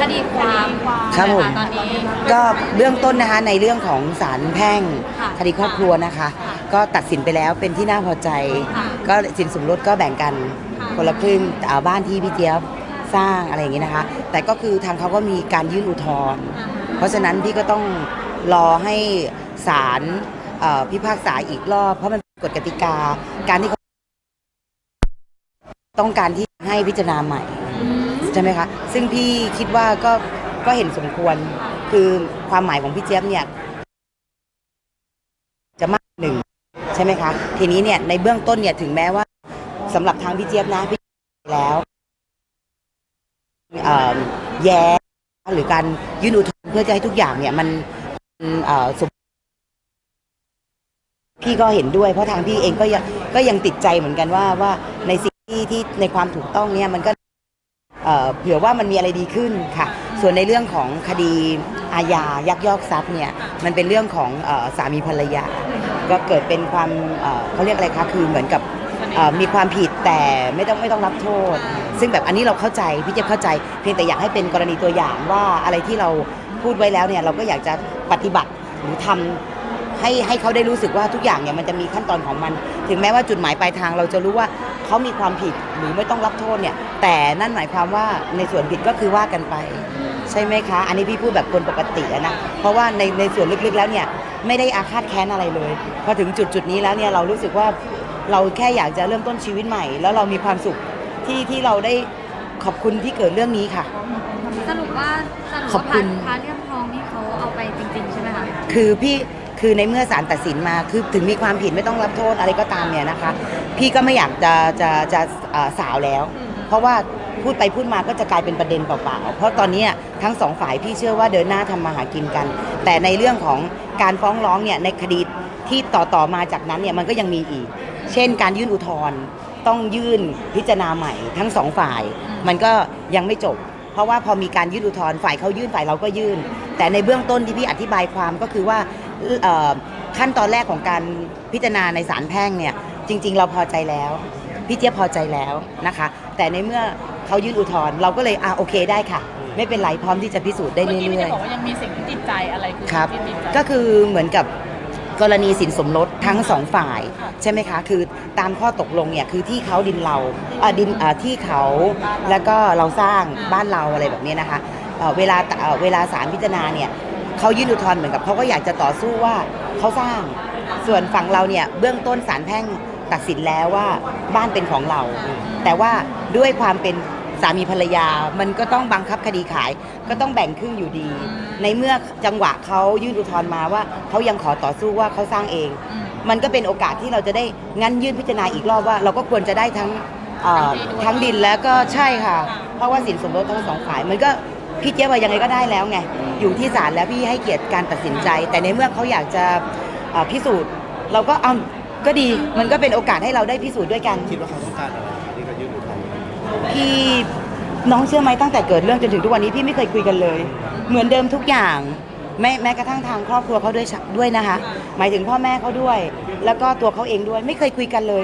คดีความครับผม ตอนนี้ ก็เบื้องต้นนะคะในเรื่องของศาลแพ่งค่ะคดีครอบครัวนะคะก็ตัดสินไปแล้วเป็นที่น่าพอใจ ค่ะก็สินสมรสก็แบ่งกันค่ะคนละครึ่งอ่าบ้านที่พี่เจี๊ยบสร้างอะไรอย่างนี้นะคะ แต่ก็คือทางเขาก็มีการยื่นอุทธรณ์เพราะฉะนั้นพี่ก็ต้องรอให้ศาลเอ่อพิพากษาอีกรอบ เพราะมันเป็นกฎกติกาการที่เขาต้องการที่ให้พิจารณาใหม่ ใช่ไหมคะ ซึ่งพี่คิดว่าก็ก็เห็นสมควร คือความหมายของพี่เจี๊ยบเนี่ย จะมากหนึ่งใช่ไหมคะ ทีนี้เนี่ยในเบื้องต้นเนี่ยถึงแม้ว่าสำหรับทางพี่เจี๊ยบนะพี่แล้วแย้หรือการยื่นอุทธรณ์เพื่อจะให้ทุกอย่างเนี่ยมันสมพี่ก็เห็นด้วยเพราะทางพี่เองก็ยังก็ยังติดใจเหมือนกันว่าว่าในสิ่งที่ที่ในความถูกต้องเนี่ยมันก็ เผื่อว่ามันมีอะไรดีขึ้นค่ะ ส่วนในเรื่องของคดีอาญายักยอกทรัพย์เนี่ยมันเป็นเรื่องของอสามีภรรยา ก็เกิดเป็นความเขาเรียกอะไรคะคือเหมือนกับมีความผิดแต่ไม่ต้องไม่ต้องรับโทษ ซึ่งแบบอันนี้เราเข้าใจพี่เจะเข้าใจ เพียงแต่อยากให้เป็นกรณีตัวอย่างว่าอะไรที่เราพูดไว้แล้วเนี่ยเราก็อยากจะปฏิบัติหรือทำ ให้ให้เขาได้รู้สึกว่าทุกอย่างเนี่ยมันจะมีขั้นตอนของมัน ถึงแม้ว่าจุดหมายปลายทางเราจะรู้ว่าเขามีความผิดหรือไม่ต้องรับโทษเนี่ย แต่นั่นหมายความว่าในส่วนผิดก็คือว่ากันไป ใช่ไหมคะ อันนี้พี่พูดแบบคนปกติอะนะ เพราะว่าในในส่วนลึกๆแล้วเนี่ยไม่ได้อาฆาตแค้นอะไรเลย พอถึงจุดจุดๆนี้แล้วเนี่ยเรารู้สึกว่าเราแค่อยากจะเริ่มต้นชีวิตใหม่ แล้วเรามีความสุขที่ที่เราได้ขอบคุณที่เกิดเรื่องนี้ค่ะ สรุปว่าสรุปขอบว่าคุพาณพาเลี่ยมทองนี่เขาเอาไปจริง ๆ ใช่ไหมคะ คือพี่ คือในเมื่อศาลตัดสินมาคือถึงมีความผิดไม่ต้องรับโทษอะไรก็ตามเนี่ยนะคะ พี่ก็ไม่อยากจะจะจะสาวแล้ว เพราะว่าพูดไปพูดมาก็จะกลายเป็นประเด็นเปล่าๆ เพราะตอนนี้ทั้งสองฝ่ายพี่เชื่อว่าเดินหน้าทำมาหากินกัน แต่ในเรื่องของการฟ้องร้องเนี่ยในคดีที่ต่อต่อมาจากนั้นเนี่ยมันก็ยังมีอีก เช่น การยื่นอุทธรณ์ต้องยื่นพิจารณาใหม่ทั้งสองฝ่าย มันก็ยังไม่จบ เพราะว่าพอมีการยื่นอุทธรณ์ฝ่ายเขายื่นฝ่ายเราก็ยื่น แต่ในเบื้องต้นที่พี่อธิบายความก็คือว่า ขั้นตอนแรกของการพิจารณาในศาลแพ่งเนี่ยจริง ๆ เราพอใจแล้วพี่เจี๊ยบพอใจแล้วนะคะ แต่ในเมื่อเขายื่นอุทธรณ์เราก็เลยอ่าโอเคได้ค่ะ ไม่เป็นไรพร้อมที่จะพิสูจน์ได้เมื่อกี้พี่เรื่จะอยบอกว่ายังมีสิ่งที่ติดใจอะไรคือๆครับสิ่งที่ติดใจก็คือเหมือนกับกรณีสินสมรสทั้งสองฝ่ายใช่ไหมคะ คือตามข้อตกลงเนี่ยคือที่เขาดินเราเอ่อดินเอ่อที่เขาแล้วก็เราสร้างบ้านเราอะไรแบบนี้นะคะเอ่อเวลาเอ่อเวลาศาลพิจารณาเนี่ย เขายื่นอุทธรณ์เหมือนกับเขาก็อยากจะต่อสู้ว่าเขาสร้าง ส่วนฝั่งเราเนี่ยเบื้องต้นศาลแพ่งตัดสินแล้วว่าบ้านเป็นของเรา แต่ว่าด้วยความเป็นสามีภรรยา มันก็ต้องบังคับคดีขาย ก็ต้องแบ่งครึ่งอยู่ดี ในเมื่อจังหวะเขายื่นอุทธรณ์มาว่าเขายังขอต่อสู้ว่าเขาสร้างเอง มันก็เป็นโอกาสที่เราจะได้งั้นยื่นพิจารณาอีกรอบว่า เราก็ควรจะได้ทั้งเอ่อทั้งดินแล้วก็ใช่ค่ะ เพราะว่าสินสมรสทั้งสองฝ่ายมันก็ พี่เจี๊ยบว่ายังไงก็ได้แล้วไงอยู่ที่ศาลแล้วพี่ให้เกียรติการตัดสินใจ แต่ในเมื่อเขาอยากจะเอ่อพิสูจน์ เราก็เอาก็ดีมันก็เป็นโอกาสให้เราได้พิสูจน์ด้วยกันคิดว่าเขาต้องการอะไรที่เขายื่นอุทธรณ์พี่น้องเชื่อไหมตั้งแต่เกิดเรื่องจนถึงทุกวันนี้พี่ไม่เคยคุยกันเลย เหมือนเดิมทุกอย่างแม้แม้กระทั่งทางครอบครัวเขาด้วยชะด้วยนะคะ หมายถึงพ่อแม่เขาด้วย แล้วก็ตัวเขาเองด้วยไม่เคยคุยกันเลย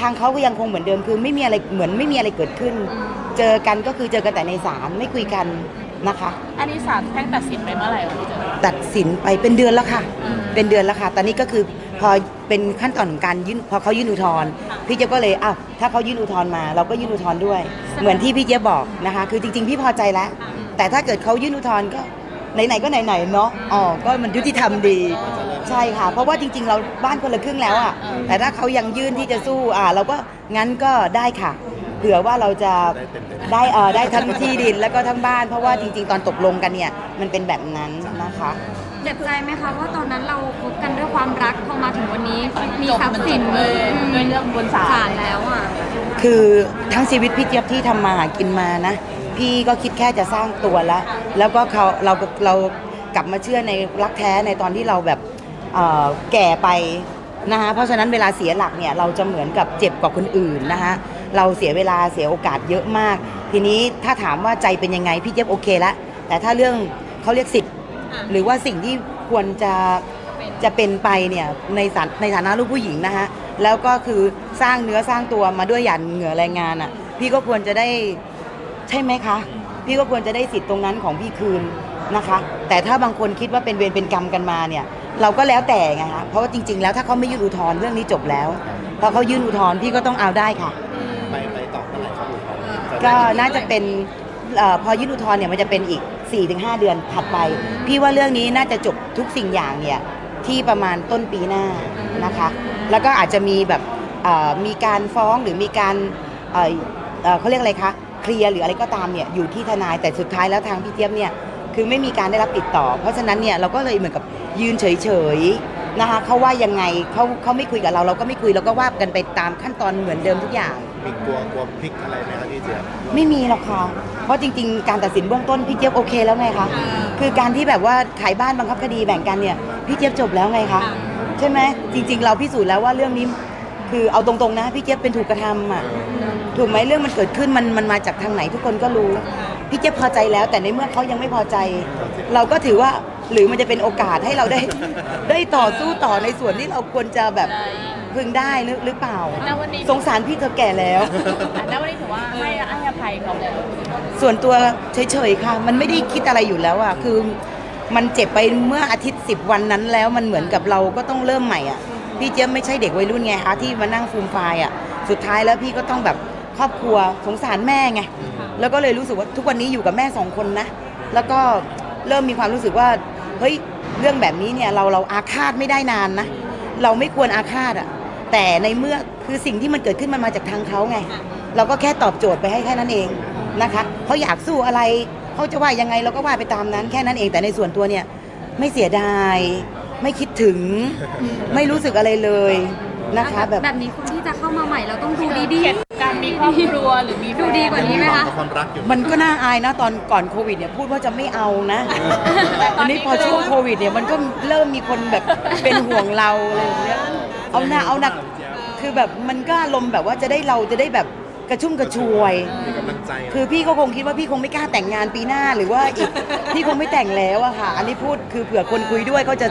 ทางเขาก็ยังคงเหมือนเดิมคือไม่มีอะไรเหมือนไม่มีอะไรเกิดขึ้น เจอกันก็คือเจอกันแต่ในศาลไม่คุยกัน นะคะ อันนี้ศาลแพ่งตัดสินไปเมื่อไหร่วะพี่เจอ ตัดสินไปเป็นเดือนแล้วค่ะเป็นเดือนแล้วค่ะ ตอนนี้ก็คือพอเป็นขั้นตอนของการยื่นพอเขายื่นอุทธรณ์พี่เจี๊ยบก็เลยอ้าวถ้าเขายื่นอุทธรณ์มา เราก็ยื่นอุทธรณ์ด้วย เหมือนที่พี่เจี๊ยบบอกนะคะ คือจริง ๆ พี่พอใจแล้ว แต่ถ้าเกิดเขายื่นอุทธรณ์ก็ไหนๆก็ไหนๆเนาะอ๋อก็มันยุติธรรมดี ใช่ค่ะ เพราะว่าจริง ๆ เราบ้านคนละครึ่งแล้วอะแต่ถ้าเขายังยื่นที่จะสู้อ่าเราก็งั้นก็ได้ค่ะ เผื่อว่าเราจะได้เออได้ทั้งที่ดินแล้วก็ทั้งบ้าน เพราะว่าจริง ๆ ตอนตกลงกันเนี่ยมันเป็นแบบนั้นนะคะเจ็บใจไหมคะว่าตอนนั้นเราคบกันด้วยความรักพอมาถึงวันนี้มีจบทรัพมันย์จสินบเลยด้วยเรื่องบนศาศาลลแล้วอะคือทั้งชีวิตพี่เจี๊ยบที่ทำมาหากินมานะ พี่ก็คิดแค่จะสร้างตัวแล้วแล้วก็เขาเราเรากลับมาเชื่อในรักแท้ในตอนที่เราแบบเอ่อแก่ไปนะคะเพราะฉะนั้นเวลาเสียหลักเนี่ยเราจะเหมือนกับเจ็บกว่าคนอื่นนะคะ เราเสียเวลาเสียโอกาสเยอะมาก ทีนี้ถ้าถามว่าใจเป็นยังไงพี่เจี๊ยบโอเคแล้วแต่ถ้าเรื่องเขาเรียกสิทธิ์หรือว่าสิ่งที่ควรจะจะเป็นไปเนี่ยในฐานในฐานะลูกผู้หญิงนะคะแล้วก็คือสร้างเนื้อสร้างตัวมาด้วยหยันเหงื่อแรงงานอะ พี่ก็ควรจะได้ใช่ไหมคะ พี่ก็ควรจะได้สิทธิ์ตรงนั้นของพี่คืนนะคะ แต่ถ้าบางคนคิดว่าเป็นเวรเป็นกรรมกันมาเนี่ย เราก็แล้วแต่ไงคะเพราะว่าจริง ๆ แล้วถ้าเขาไม่ยื่นอุทธรณ์เรื่องนี้จบแล้วพอเขายื่นอุทธรณ์พี่ก็ต้องเอาได้ค่ะ ก็น่าจะเป็นเออพอยื่นอุทธรณ์เนี่ยมันจะเป็นอีก 4-5 เดือนถัดไป พี่ว่าเรื่องนี้น่าจะจบทุกสิ่งอย่างเนี่ยที่ประมาณต้นปีหน้านะคะ แล้วก็อาจจะมีแบบเอ่อมีการฟ้องหรือมีการเอ่อเอ่อเขาเรียกอะไรคะเคลียร์หรืออะไรก็ตามเนี่ยอยู่ที่ทนายแต่สุดท้ายแล้วทางพี่เจี๊ยบเนี่ยคือไม่มีการได้รับติดต่อ เพราะฉะนั้นเนี่ยเราก็เลยเหมือนกับยืนเฉยๆนะคะเขาว่ายังไงเขาเขาไม่คุยกับเราเราก็ไม่คุยเราก็ว่ากันไปตามขั้นตอนเหมือนเดิมทุกอย่าง มีกลัวกลัวพลิกอะไรไหมครับพี่เจี๊ยบไม่มีหรอกค่ะ เพราะจริงๆ การตัดสินเบื้องต้นพี่เจี๊ยบโอเคแล้วไงคะ คือการที่แบบว่าขายบ้านบังคับคดีแบ่งกันเนี่ยพี่เจี๊ยบจบแล้วไงคะ ใช่ไหมจริง ๆ เราพิสูจน์แล้วว่าเรื่องนี้คือเอาตรงๆนะพี่เจี๊ยบเป็นถูกกระทำอะถูกไหมเรื่องมันเกิดขึ้นมันมันมาจากทางไหนทุกคนก็รู้พี่เจี๊ยบพอใจแล้ว แต่ในเมื่อเขายังไม่พอใจ เราก็ถือว่าหรือมันจะเป็นโอกาสให้เราได้ ได้ต่อสู้ต่อในส่วนที่เราควรจะแบบ พึงได้หรือหรือเปล่าณวันนี้สงสารพี่เธอแก่แล้ว อะณวันนี้ถือว่าให้ให้อภัยเขาแล้วส่วนตัวเฉยๆค่ะ มันไม่ได้คิดอะไรอยู่แล้วอะคือมันเจ็บไปเมื่ออาทิตย์สิบวันนั้นแล้วมันเหมือนกับเราก็ต้องเริ่มใหม่อะพี่เจี๊ยบไม่ใช่เด็กวัยรุ่นไงคะที่มานั่งฟูมไฟายอะสุดท้ายแล้วพี่ก็ต้องแบบครอบครัวสงสารแม่ไงแล้วก็เลยรู้สึกว่าทุกวันนี้อยู่กับแม่สองคนนะ แล้วก็เริ่มมีความรู้สึกว่าเฮ้ยเรื่องแบบนี้เนี่ยเราเราอาฆาตไม่ได้นานนะ เราไม่ควรอาฆาตอะ แต่ในเมื่อคือสิ่งที่มันเกิดขึ้นมันมาจากทางเขาไง เราก็แค่ตอบโจทย์ไปให้แค่นั้นเองนะคะเขาอยากสู้อะไรเขาจะว่ายังไงเราก็ว่าไปตามนั้นแค่นั้นเองแต่ในส่วนตัวเนี่ยไม่เสียดาย ไม่คิดถึง ไม่รู้สึกอะไรเลยนะคะแบบแบบนี้คนที่จะเข้ามาใหม่เราต้องดูดีเข็ดการมีครอบครัวหรือมีดูดีกว่านี้ไหมคะกับความรักอยู่มันก็น่าอายนะตอนก่อนโควิดเนี่ยพูดว่าจะไม่เอานะอันนี้พอช่วงโควิดเนี่ยมันก็เริ่มมีคนแบบเป็นห่วงเราอะไรอย่างเงี้ย เอาหน้าเอาหนักคือแบบมันก็อารมณ์แบบว่าจะได้เราจะได้แบบกระชุ่มกระชวย มีกำลังใจคือพี่ก็คงคิดว่าพี่คงไม่กล้าแต่งงานปีหน้าหรือว่าอีก พี่คงไม่แต่งแล้วอะค่ะ อันนี้พูดคือเผื่อคนคุยด้วยเขาจะ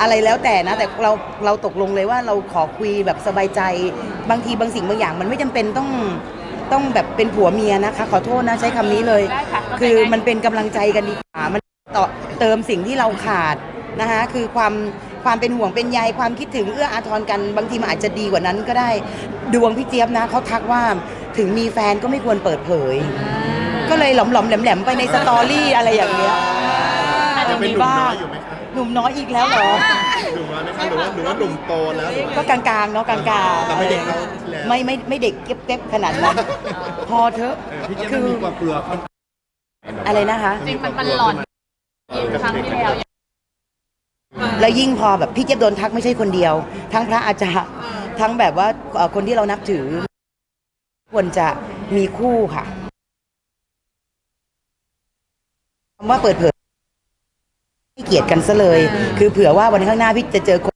อะไรแล้วแต่นะ แต่เราเราตกลงเลยว่าเราขอคุยแบบสบายใจ บางทีบางสิ่งบางอย่างมันไม่จำเป็นต้องต้องแบบเป็นผัวเมียนะคะ ขอโทษนะใช้คำนี้เลย ได้ค่ะก็คือได้มันเป็นกำลังใจกันดีกว่ามันต่อเติมสิ่งที่เราขาดนะคะคือความ ความเป็นห่วงเป็นใยความคิดถึงเอื้ออาทรกันบางทีมันอาจจะดีกว่านั้นก็ได้ดวงพี่เจี๊ยบนะเขาทักว่าถึงมีแฟนก็ไม่ควรเปิดเผย ก็เลยหลอมๆแหลมๆไปในสตอรี่อะไรอย่างเงี้ยอาจยัจะงเป็นมีหนุ่มบ้าน้งอยอยู่ไหมคะหนุ่มน้อยอีกแล้วเหรอหนุ่มน้อยไหมคะหรือว่าหรือว่าหนุ่มโตแล้วหรือว่าก็กลางๆเนาะกลางๆแต่ไม่เด็กเท่าที่แล้วไม่ไม่ไม่เด็กเก็บๆขนาดนั้นพอเถอะเออพี่เจี๊ยบคืมันอมีความกลัวค่อนอะไรนะคะจริงมันมันหลอนครั้งที่แล้ว แล้วยิ่งพอแบบพี่เจี๊ยบโดนทักไม่ใช่คนเดียว ทั้งพระอาจารย์ทั้งแบบว่าเอ่อคนที่เรานับถือ ควรจะมีคู่ค่ะคำว่าเปิดเผยไม่เกลียดกันซะเลย คือเผื่อว่าวันข้างหน้าพี่จะเจอคน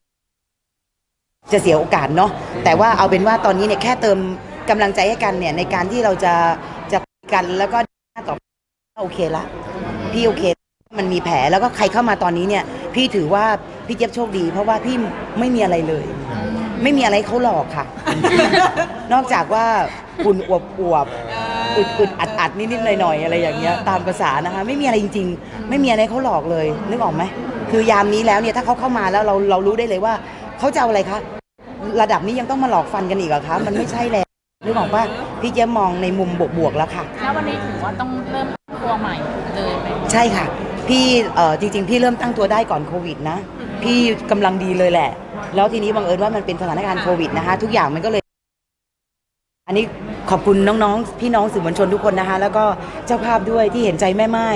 จะเสียโอกาสเนาะแต่ว่าเอาเป็นว่าตอนนี้เนี่ยแค่เติมกำลังใจให้กันเนี่ยในการที่เราจะจะคุยกันแล้วก็หน้าต่อไปโอเคละพี่โอเค มันมีแผลแล้วก็ใครเข้ามาตอนนี้เนี่ย พี่ถือว่าพี่เจี๊ยบโชคดี เพราะว่าพี่ไม่มีอะไรเลย ไม่มีอะไรเขาหลอกค่ะ นอกจากว่าคุณอวบอวบๆอึดอึดอัดอัดนิดนิดหน่อยหน่อยๆอะไรอย่างเงี้ยตามภาษานะคะ ไม่มีอะไรจริง ๆ ไม่มีอะไรเขาหลอกเลยนึกออกไหมคือยามนี้แล้วเนี่ยถ้าเขาเข้ามาแล้วเราเรารู้ได้เลยว่าเขาจะเอาอะไรคะระดับนี้ยังต้องมาหลอกฟันกันอีกเหรอคะมันไม่ใช่แล้วนึกออกปะพี่เจี๊ยบมองในมุมบวกๆแล้วค่ะ แล้ววันนี้ถือว่าต้องเริ่มครัวใหม่เลยไหมใช่ค่ะ พี่เอ่อจริง ๆ พี่เริ่มตั้งตัวได้ก่อนโควิดนะ พี่กำลังดีเลยแหละ แล้วทีนี้บังเอิญว่ามันเป็นสถานการณ์โควิดนะคะทุกอย่างมันก็เลย อันนี้ขอบคุณน้องๆ พี่น้องสื่อมวลชนทุกคนนะคะ แล้วก็เจ้าภาพด้วยที่เห็นใจแม่ไม้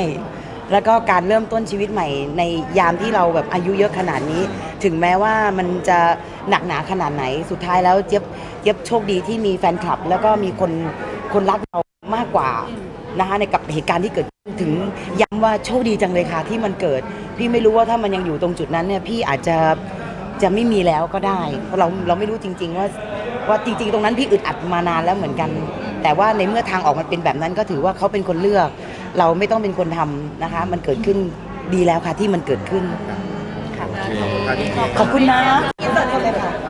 แล้วก็การเริ่มต้นชีวิตใหม่ในยามที่เราแบบอายุเยอะขนาดนี้ ถึงแม้ว่ามันจะหนักหนาขนาดไหนสุดท้ายแล้วเจี๊ยบเจี๊ยบโชคดีที่มีแฟนคลับ แล้วก็มีคนคนรักเรามากกว่า นะคะในกับเหตุการณ์ที่เกิดขึ้นถึงย้ำว่าโชคดีจังเลยค่ะที่มันเกิด พี่ไม่รู้ว่าถ้ามันยังอยู่ตรงจุดนั้นเนี่ยพี่อาจจะจะไม่มีแล้วก็ได้เพราะเราเราไม่รู้จริง ๆ ว่าว่าจริง ๆ ตรงนั้นพี่อึดอัดมานานแล้วเหมือนกัน แต่ว่าในเมื่อทางออกมันเป็นแบบนั้นก็ถือว่าเขาเป็นคนเลือก เราไม่ต้องเป็นคนทำนะคะ มันเกิดขึ้นดีแล้วค่ะที่มันเกิดขึ้นค่ะการที่ขอบคุณนะๆ